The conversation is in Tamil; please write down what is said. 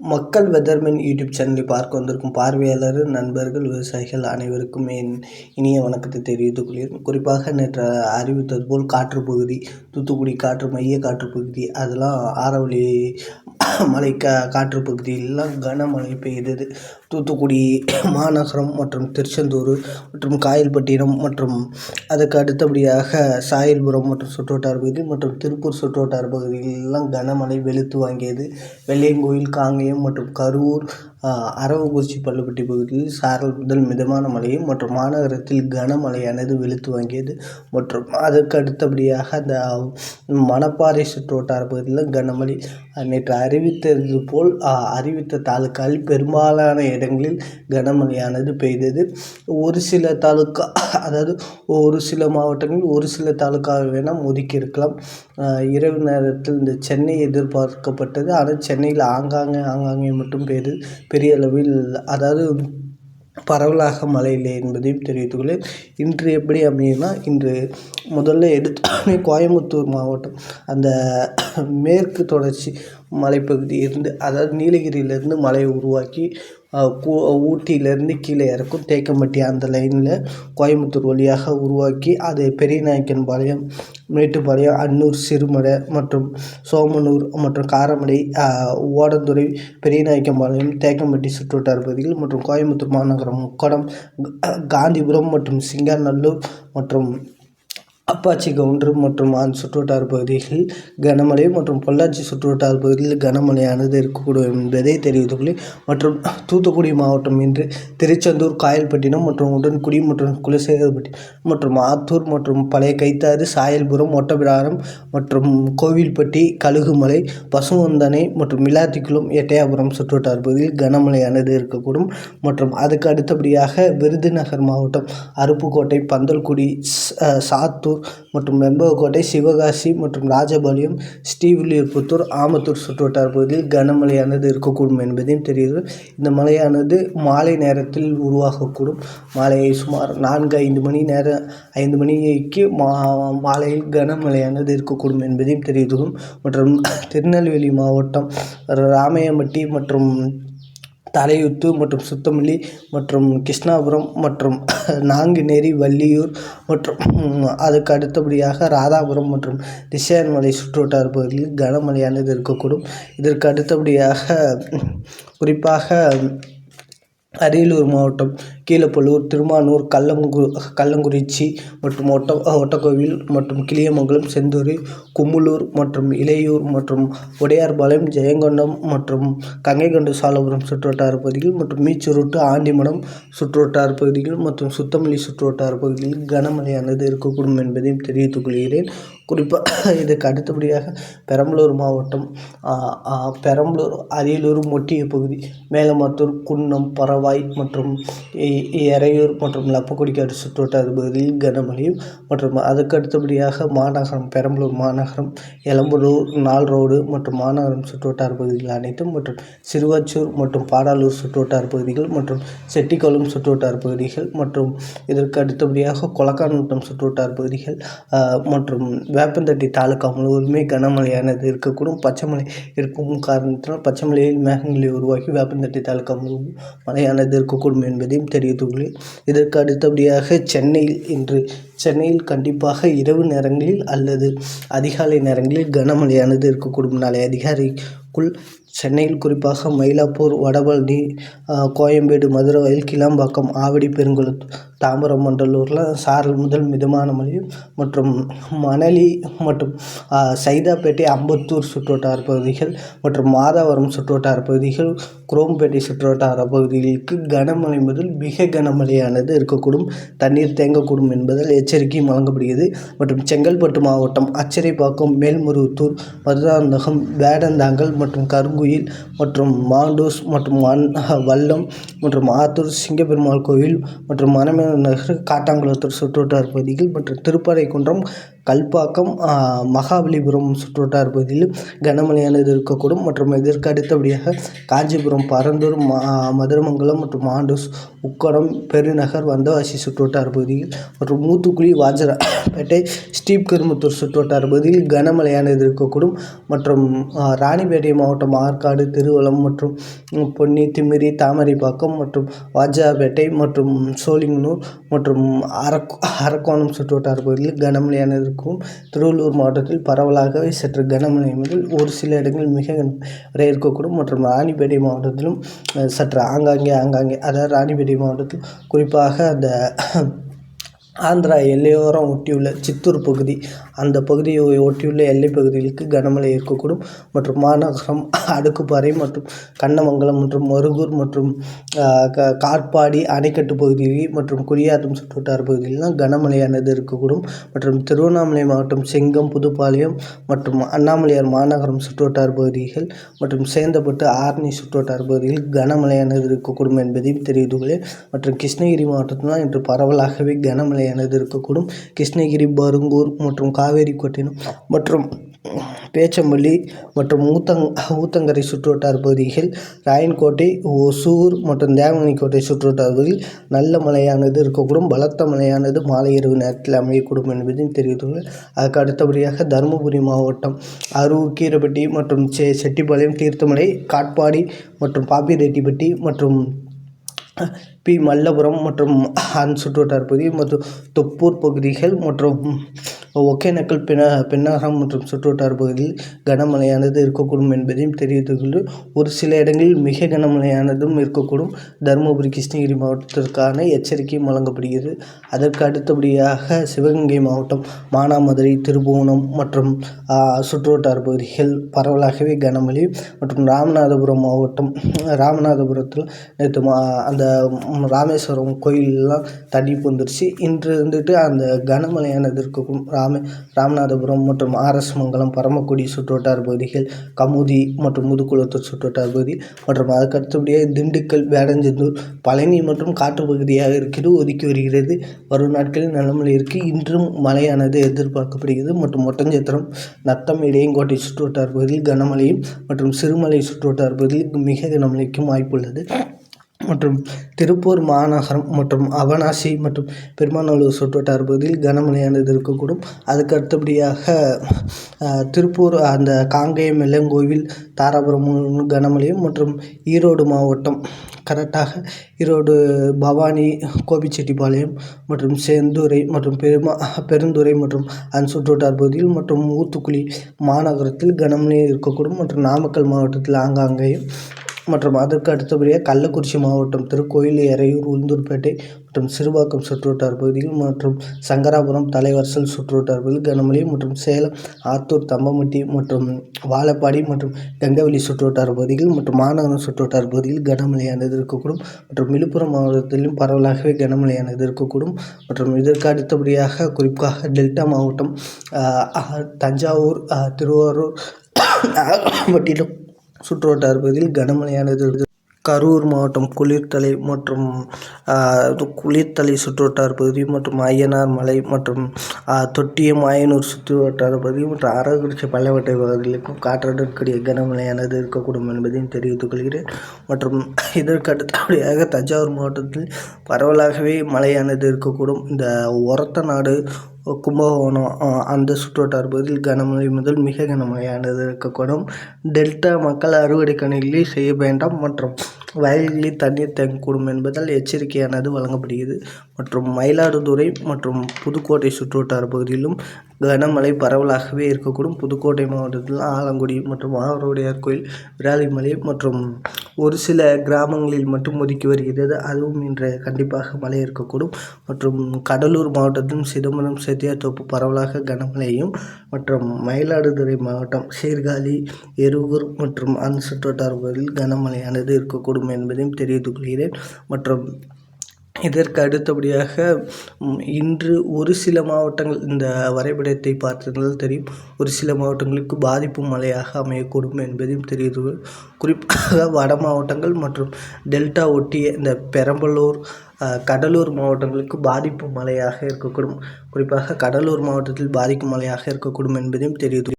மக்கள் வெதர்மேன் யூடியூப் சேனலை பார்க்க வந்திருக்கும் பார்வையாளர் நண்பர்கள் விவசாயிகள் அனைவருக்கும் என் இனிய வணக்கத்தை தெரிவித்துக் கொள்கிறேன். குறிப்பாக நேற்று அறிவித்தது போல் காற்று பகுதி தூத்துக்குடி காற்று மைய காற்று பகுதி அதெல்லாம் ஆரவழி மலை கா காற்று பகுதியெல்லாம் கனமழை பெய்தது. தூத்துக்குடி மாநகரம் மற்றும் திருச்செந்தூர் மற்றும் காயல்பட்டினம் மற்றும் அதுக்கு அடுத்தபடியாக சாயல்புரம் மற்றும் சுற்றுவட்டார பகுதி மற்றும் திருப்பூர் சுற்றுவட்டார பகுதிகளெல்லாம் கனமழை வெளுத்து வாங்கியது. வெள்ளையங்கோயில் காங்கேயம் மற்றும் கரூர் அரவக்குறிச்சி பள்ளுப்பட்டி பகுதியில் சாரல் முதல் மிதமான மழையும் மற்றும் மாநகரத்தில் கனமழையானது வெளுத்து வாங்கியது மற்றும் அதற்கு அடுத்தபடியாக அந்த மணப்பாறை சுற்றுவட்டார பகுதியில் கனமழை நேற்று அறிவித்தது போல் அறிவித்த தாலுக்காவில் பெரும்பாலான இடங்களில் கனமழையானது பெய்தது. ஒரு சில தாலுக்கா அதாவது ஒரு சில மாவட்டங்களில் ஒரு சில தாலுக்காவை வேணால் ஒதுக்கி இருக்கலாம் இரவு நேரத்தில் இந்த சென்னை எதிர்பார்க்கப்பட்டது. ஆனால் சென்னையில் ஆங்காங்கே ஆங்காங்கே மட்டும் பெய்தது. பெரிய அளவில் அதாவது பரவலாக மழை இல்லை என்பதையும் தெரிவித்துக்கொள்ளேன் இன்று எப்படி அப்படின்னா இன்று முதல்ல எடுத்தோடனே கோயம்புத்தூர் மாவட்டம் அந்த மேற்கு தொடர்ச்சி மலைப்பகுதி இருந்து அதாவது நீலகிரியிலேருந்து மலையை உருவாக்கி கூ ஊட்டியிலேருந்து கீழே இறக்கும் தேக்கம்பட்டி அந்த லைனில் கோயம்புத்தூர் வழியாக உருவாக்கி அது பெரியநாயக்கன்பாளையம் மேட்டுப்பாளையம் அன்னூர் சிறுமலை மற்றும் சோமனூர் மற்றும் காரமடை ஓடந்துறை பெரியநாயக்கன்பாளையம் தேக்கம்பட்டி சுற்றுவட்டார பகுதிகள் மற்றும் கோயம்புத்தூர் மாநகரம் முக்கடம் காந்திபுரம் மற்றும் சிங்காநல்லூர் மற்றும் அப்பாச்சி கவுண்டர் மற்றும் ஆண் சுற்றுவட்டார பகுதிகளில் கனமழை மற்றும் பொள்ளாச்சி சுற்றுவட்டார பகுதியில் கனமழையானது இருக்கக்கூடும் என்பதை தெரிவித்துள்ளே மற்றும் தூத்துக்குடி மாவட்டம் இன்று திருச்செந்தூர் காயல்பட்டினம் மற்றும் உடன்குடி மற்றும் குலசேகரப்பட்டி மற்றும் ஆத்தூர் மற்றும் பழைய கைத்தாறு சாயல்புரம் ஒட்டபிராரம் மற்றும் கோவில்பட்டி கழுகுமலை பசுவந்தனை மற்றும் மிலாத்திக்குளம் எட்டயாபுரம் சுற்றுவட்டார பகுதியில் கனமழையானது இருக்கக்கூடும். மற்றும் அதுக்கு அடுத்தபடியாக விருதுநகர் மாவட்டம் அருப்புக்கோட்டை பந்தல்குடி சாத்தூர் மற்றும் வெம்பகோட்டை சிவகாசி மற்றும் ராஜபாளையம் ஸ்ரீவில்லிபுத்தூர் ஆமத்தூர் சுற்றுவட்டார பகுதியில் கனமழையானது இருக்கக்கூடும் என்பதையும் தெரிகிறது. இந்த மழையானது மாலை நேரத்தில் உருவாகக்கூடும். மாலை சுமார் நான்கு ஐந்து மணி நேரம் ஐந்து மணிக்கு மா மாலையில் கனமழையானது இருக்கக்கூடும் என்பதையும் தெரிவித்துள்ளோம் மற்றும் திருநெல்வேலி மாவட்டம் ராமையம்பட்டி மற்றும் தலையுத்து மற்றும் சுத்தமல்லி மற்றும் கிருஷ்ணாபுரம் மற்றும் நாங்குநேரி வள்ளியூர் மற்றும் அதுக்கு அடுத்தபடியாக ராதாபுரம் மற்றும் திசையன்மலை சுற்றுவட்டார பகுதியில் கனமழையானது இருக்கக்கூடும். இதற்கு அடுத்தபடியாக குறிப்பாக அரியலூர் மாவட்டம் கீழப்பழுவூர் திருமானூர் கல்லங்கு கள்ளங்குறிச்சி மற்றும் ஒட்ட ஒட்டக்கோவில் மற்றும் கிளியமங்கலம் செந்தூர் குமுலூர் மற்றும் இளையூர் மற்றும் உடையார்பாளையம் ஜெயங்கொண்டம் மற்றும் கங்கைகொண்ட சோழபுரம் சுற்றுவட்டார பகுதிகள் மற்றும் மீச்சுருட்டு ஆண்டிமடம் சுற்றுவட்டார பகுதிகள் மற்றும் சுத்தமல்லி சுற்றுவட்டார பகுதிகளில் கனமழையானது இருக்கக்கூடும் என்பதையும் தெரிவித்துக் கொள்கிறேன். குறிப்பாக இதுக்கு அடுத்தபடியாக பெரம்பலூர் மாவட்டம் பெரம்பலூர் அரியலூர் மொட்டிய பகுதி மேலமத்தூர் குன்னம் வாய்ட் மற்றும் எறையூர் மற்றும் லப்பக்குடிக்காடு சுற்றுவட்டார பகுதியில் கனமழையும் மற்றும் அதுக்கு அடுத்தபடியாக மாநகரம் பெரம்பலூர் மாநகரம் எலம்பலூர் நால் ரோடு மற்றும் மாநகரம் சுற்றுவட்டார பகுதிகள் அனைத்தும் மற்றும் சிறுவாச்சூர் மற்றும் பாடாலூர் சுற்றுவட்டார பகுதிகள் மற்றும் செட்டிக்குளம் சுற்றுவட்டார பகுதிகள் மற்றும் இதற்கு அடுத்தபடியாக கொளக்காநத்தம் சுற்றுவட்டார பகுதிகள் மற்றும் வேப்பந்தட்டி தாலுக்கா முழுவதுமே கனமழையானது இருக்கக்கூடும். பச்சைமலை இருக்கும் காரணத்தினால் பச்சைமலையில் மேகங்களை உருவாக்கி வேப்பந்தட்டி தாலுக்கா முழுவதும் மழையானது இருக்கக்கூடும் என்பதையும் தெரிவித்துள்ளேன். இதற்கு அடுத்தபடியாக சென்னையில் இன்று சென்னையில் கண்டிப்பாக இரவு நேரங்களில் அல்லது அதிகாலை நேரங்களில் கனமழையானது இருக்கக்கூடும். நாளை அதிகாரிக்குள் சென்னையில் குறிப்பாக மயிலாப்பூர் வடபழனி கோயம்பேடு மதுரவாயல் கிளாம்பாக்கம் ஆவடி பெருங்குளத்தூர் தாம்பரம் மண்டலூரில் சாரல் முதல் மிதமான மொழி மற்றும் மணலி மற்றும் சைதாப்பேட்டை அம்பத்தூர் சுற்றுவட்டார பகுதிகள் மற்றும் மாதாவரம் சுற்றுவட்டார பகுதிகள் குரோம்பேட்டை சுற்றுவட்டார பகுதிகளுக்கு கனமழை முதல் மிக கனமழையானது இருக்கக்கூடும். தண்ணீர் தேங்கக்கூடும் என்பதால் எச்சரிக்கையும் வழங்கப்படுகிறது. மற்றும் செங்கல்பட்டு மாவட்டம் அச்சரைப்பாக்கம் மேல்மருவத்தூர் மதுராந்தகம் வேடந்தாங்கல் மற்றும் கருங்குயில் மற்றும் மாண்டூஸ் மற்றும் வல்லம் மற்றும் ஆத்தூர் சிங்கப்பெருமாள் கோவில் மற்றும் மணமே நகர் காட்டாங்குளத்தூர் சுற்றுவட்டார பகுதிகள் மற்றும் திருப்பரைக்குன்றம் கல்பாக்கம் மகாபலிபுரம் சுற்றுவட்டார பகுதியில் கனமழையானது இருக்கக்கூடும். மற்றும் இதற்கு அடுத்தபடியாக காஞ்சிபுரம் பரந்தூர் மதுரமங்கலம் மற்றும் மாண்டூஸ் உக்கடம் பெருநகர் வந்தவாசி சுற்றுவட்டார பகுதியில் மற்றும் மூத்துக்குழி வாஜராப்பேட்டை ஸ்ரீபெரும்புத்தூர் சுற்றுவட்டார பகுதியில் கனமழையானது இருக்கக்கூடும். மற்றும் ராணிப்பேட்டை மாவட்டம் ஆற்காடு திருவள்ளம் மற்றும் பொன்னி திமிரி தாமரைப்பாக்கம் மற்றும் வாஜராப்பேட்டை மற்றும் சோழிங்கநல்லூர் மற்றும் அரக் அரக்கோணம் சுற்றுவட்டார பகுதியில் கனமழையானது இருக்கும். திருவள்ளூர் மாவட்டத்தில் பரவலாகவே சற்று கனமழை முதல் ஒரு சில இடங்களில் மிக வரை இருக்கக்கூடும். மற்றும் ராணிப்பேட்டை மாவட்டத்திலும் சற்று ஆங்காங்கே ஆங்காங்கே அதாவது ராணிப்பேட்டை மாவட்டத்தில் குறிப்பாக அந்த ஆந்திரா எல்லையோரம் ஒட்டியுள்ள சித்தூர் பகுதி. அந்த பகுதியை ஒட்டியுள்ள எல்லைப் பகுதிகளுக்கு கனமழை இருக்கக்கூடும். மற்றும் மாநகரம் அடுக்குப்பாறை மற்றும் கண்ணமங்கலம் மற்றும் மருகூர் மற்றும் க காட்பாடி அணைக்கட்டு பகுதிகளில் மற்றும் குடியாத்தம் சுற்றுவட்டார பகுதிகளெலாம் கனமழையானது இருக்கக்கூடும். மற்றும் திருவண்ணாமலை மாவட்டம் செங்கம் புதுப்பாளையம் மற்றும் அண்ணாமலையார் மாநகரம் சுற்றுவட்டார பகுதிகள் மற்றும் சேந்தப்பட்டு ஆரணி சுற்றுவட்டார பகுதிகளில் கனமழையானது இருக்கக்கூடும் என்பதையும் தெரிவித்துள்ளேன் மற்றும் கிருஷ்ணகிரி மாவட்டத்தில் இன்று பரவலாகவே கனமழை என இருக்கக்கூடும். கிருஷ்ணகிரி பருங்கூர் மற்றும் காவேரிப்பட்டினம் மற்றும் பேச்சம்பள்ளி மற்றும் ஊத்தங் ஊத்தங்கரை சுற்றுவட்டார பகுதிகள் ராயன்கோட்டை ஒசூர் மற்றும் தேவமணிக்கோட்டை சுற்றுவட்டார பகுதியில் நல்ல மழையானது இருக்கக்கூடும். பலத்த மழையானது மாலை இரவு நேரத்தில் அமையக்கூடும் என்பதையும் தெரிவித்துள்ளது அதுக்கு அடுத்தபடியாக தருமபுரி மாவட்டம் அரூர் கீரப்பட்டி மற்றும் செ செட்டிப்பாளையம் தீர்த்தமலை காட்பாடி மற்றும் பாப்பிரெட்டிப்பட்டி மற்றும் பி மல்லபுரம் மற்றும் அன் சுற்றுவட்டார் பகுதி மற்றும் தொப்பூர் பகுதிகள் மற்றும் ஒகேனக்கல் பின பெண்ணாகரம் மற்றும் சுற்றுவட்டார பகுதியில் கனமழையானது இருக்கக்கூடும் என்பதையும் தெரிவித்துள்ளது ஒரு சில இடங்களில் மிக கனமழையானதும் இருக்கக்கூடும். தருமபுரி கிருஷ்ணகிரி மாவட்டத்திற்கான எச்சரிக்கையும் வழங்கப்படுகிறது. அதற்கு அடுத்தபடியாக சிவகங்கை மாவட்டம் மானாமதுரை திருபுவனம் மற்றும் சுற்றுவட்டார பகுதிகள் பரவலாகவே கனமழை மற்றும் ராமநாதபுரம் மாவட்டம் ராமநாதபுரத்தில் நேற்று மா அந்த ராமேஸ்வரம் கோயிலெலாம் தண்ணி புகுந்துருச்சு. இன்று வந்துட்டு அந்த கனமழையானது இருக்கும் ராம ராமநாதபுரம் மற்றும் ஆர்எஸ் மங்கலம் பரமக்குடி சுற்றுவட்டார பகுதிகள் கமுதி மற்றும் முதுகுளத்தூர் சுற்றுவட்டார பகுதி மற்றும் அதுக்கு அடுத்தபடியாக திண்டுக்கல் வேடஞ்சந்தூர் பழனி மற்றும் காற்று பகுதியாக இருக்கிறது ஒதுக்கி வருகிறது. வரும் நாட்களில் நல்ல இருக்குது இன்றும் மழையானது எதிர்பார்க்கப்படுகிறது. மற்றும் ஒட்டஞ்சத்திரம் நத்தம் இடையங்கோட்டை சுற்றுவட்டார பகுதியில் கனமழையும் மற்றும் சிறுமலை சுற்றுவட்டார பகுதியில் மிக கனமழைக்கும் வாய்ப்புள்ளது. மற்றும் திருப்பூர் மாநகரம் மற்றும் அவனாசி மற்றும் பெருமாநல்லூர் சுற்றுவட்டார பகுதியில் கனமழையானது இருக்கக்கூடும். அதுக்கு அடுத்தபடியாக திருப்பூர் அந்த காங்கேயம் வெள்ளங்கோவில் தாராபுரம் கனமழையும் மற்றும் ஈரோடு மாவட்டம் கரெக்டாக ஈரோடு பவானி கோபிச்செட்டிப்பாளையம் மற்றும் செந்துறை மற்றும் பெருமா பெருந்துறை மற்றும் அந்த சுற்றுவட்டார பகுதியில் மற்றும் ஊத்துக்குளி மாநகரத்தில் கனமழை இருக்கக்கூடும் மற்றும் நாமக்கல் மாவட்டத்தில் ஆங்காங்கேயும் மற்றும் அதற்கு அடுத்தபடியாக கள்ளக்குறிச்சி மாவட்டம் திருக்கோயில் எறையூர் உளுந்தூர்பேட்டை மற்றும் சிறுவாக்கம் சுற்றுவட்டார பகுதிகள் மற்றும் சங்கராபுரம் தலைவாசல் சுற்றுவட்டார பகுதியில் கனமழை மற்றும் சேலம் ஆத்தூர் தம்பம்பட்டி மற்றும் வாழப்பாடி மற்றும் கங்கவெளி சுற்றுவட்டார பகுதிகள் மற்றும் மாநகரம் சுற்றுவட்டார பகுதியில் கனமழையானது இருக்கக்கூடும். மற்றும் விழுப்புரம் மாவட்டத்திலும் பரவலாகவே கனமழையானது இருக்கக்கூடும். மற்றும் இதற்கு அடுத்தபடியாக குறிப்பாக டெல்டா மாவட்டம் தஞ்சாவூர் திருவாரூர் நாகப்பட்டினம் சுற்றுவட்டார பகுதியில் கனமழையானது கரூர் மாவட்டம் குளிர்தலை மற்றும் குளிர்தலை சுற்றுவட்டார பகுதி மற்றும் அய்யனார் மலை மற்றும் தொட்டியம் ஆயனூர் சுற்றுவட்டார பகுதி மற்றும் அரவக்குறிச்சி பள்ளவட்டை பகுதிகளுக்கும் காற்றடற்கடிய கனமழையானது இருக்கக்கூடும் என்பதையும் தெரிவித்துக் கொள்கிறேன். மற்றும் இதற்கு அடுத்தபடியாக தஞ்சாவூர் மாவட்டத்தில் பரவலாகவே மழையானது இருக்கக்கூடும். இந்த ஒரத்த நாடு கும்பகோணம் அந்த சுற்றுவட்டார பகுதியில் கனமழை முதல் மிக கனமழையானது இருக்கக்கூடும். டெல்டா மக்கள் அறுவடை செய்ய வேண்டாம் மற்றும் வயல்களில் தண்ணீர் தேங்கக்கூடும் என்பதால் எச்சரிக்கையானது வழங்கப்படுகிறது. மற்றும் மயிலாடுதுறை மற்றும் புதுக்கோட்டை சுற்றுவட்டார பகுதியிலும் கனமழை பரவலாகவே இருக்கக்கூடும். புதுக்கோட்டை மாவட்டத்தில் ஆலங்குடி மற்றும் ஆரோடியார் கோயில் விராலிமலை மற்றும் ஒரு சில கிராமங்களில் மட்டும் ஒதுக்கி வருகிறது. அதுவும் இன்று கண்டிப்பாக மழை இருக்கக்கூடும். மற்றும் கடலூர் மாவட்டத்திலும் சிதம்பரம் செட்டியாத்தோப்பு பரவலாக கனமழையும் மற்றும் மயிலாடுதுறை மாவட்டம் சீர்காழி எருகூர் மற்றும் அந்த சுற்றுவட்டார பகுதியில் கனமழையானது இருக்கக்கூடும். என்பதையும் தெரிவித்துக் கொள்கிறேன். மற்றும் இதற்கு அடுத்தபடியாக இன்று ஒரு சில மாவட்டங்கள் இந்த வரைபடத்தை பார்த்திருந்தால் தெரியும். ஒரு சில மாவட்டங்களுக்கு பாதிப்பு மழையாக அமையக்கூடும் என்பதையும் தெரியுது குறிப்பாக வட மாவட்டங்கள் மற்றும் டெல்டா ஒட்டிய இந்த பெரம்பலூர் கடலூர் மாவட்டங்களுக்கு பாதிப்பு மழையாக இருக்கக்கூடும். குறிப்பாக கடலூர் மாவட்டத்தில் பாதிக்கும் மழையாக இருக்கக்கூடும் என்பதையும் தெரியுது